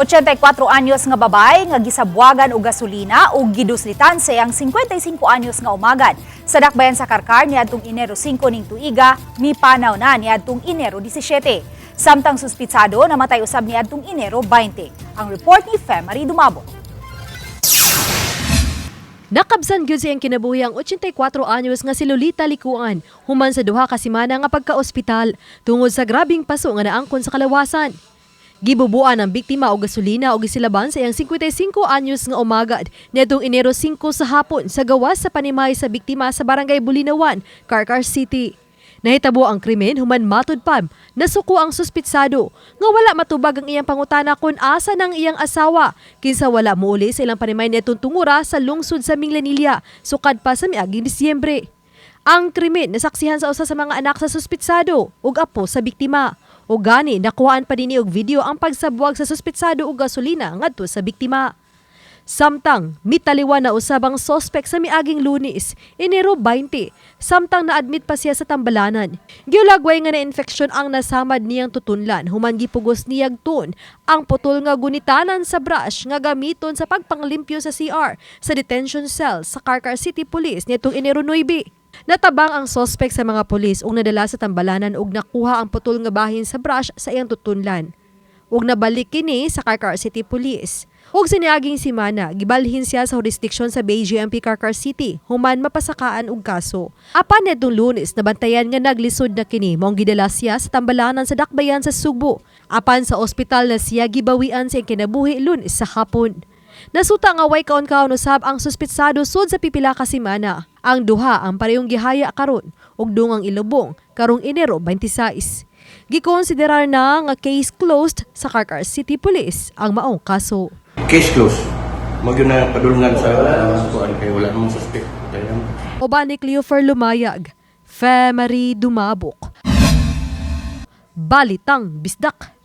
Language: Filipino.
84 anyos nga babay nga gisabwagan og gasolina ug giduslitan sa iyang 55 anyos nga umagad. Sa dakbayan sa Karkar niadtong Enero 5 ning tuiga, mipanaw na niadtong Enero 17. Samtang suspitsado namatay usab niadtong Enero 20. Ang report ni Femari Dumabo. Nakabsan gyud siyang kinabuhi ang 84 anyos nga si Lolita Likuan human sa duha ka semana nga pagka-ospital tungod sa grabing paso nga naangkon sa kalawasan. Gibubuan ang biktima og gasolina og gisilaban sa iyang 55 anyos nga umagad nitong Enero 5 sa hapon sa gawas sa panimay sa biktima sa Barangay Bulinawan, Carcar City. Nahitabo ang krimen human matud pam nasuko ang suspitsado nga wala matubag ang iyang pangutana kung asa ng iyang asawa kinsa wala muuli sa ilang panimay nitong tungura sa lungsod sa Minglanilla sukad pa sa miaging Disyembre. Ang krimen nasaksihan sa usa sa mga anak sa suspitsado ug apo sa biktima. O gani nakuhaan pa dinhi og video ang pagsabwag sa suspitsado og gasolina ngadto sa biktima. Samtang mitaliwan na usabang sospek sa miaging lunis, Enero 20, samtang na-admit pa siya sa tambalanan. Giulagway nga na-infeksyon ang nasamad niyang tutunlan, human gipugos niyag tun ang putol nga gunitanan sa brush nga gamiton sa pagpanglimpyo sa CR sa detention cell sa Carcar City Police nitong Enero 9. Natabang ang sospek sa mga pulis ug nadala sa tambalanan ug nakuha ang putol nga bahin sa brush sa iyang tutunlan. Ug nabalik kini sa Carcar City Police. Ug siniaging simana, gibalhin siya sa jurisdiksyon sa BGMP Carcar City, human mapasakaan og kaso. Apan netong lunes, nabantayan nga naglisod na kini mong gidala siya sa tambalanan sa dakbayan sa Subo. Apan sa ospital na siya gibawian sa kinabuhi lunes sa hapon. Nasuta nga way kaon-kaon usab ang suspitsado sud sa pipila ka semana. Ang duha ang parehong gihaya karon ug dungang ilubong karong Enero 26. Gikonsiderar na nga case closed sa Carcar City Police ang maong kaso. Case closed. Mag yun na padulungan sa uh, kuan kay wala namang suspect. Oban ni Cleofer Lumayag, Femary Dumabok. Balitang Bisdak.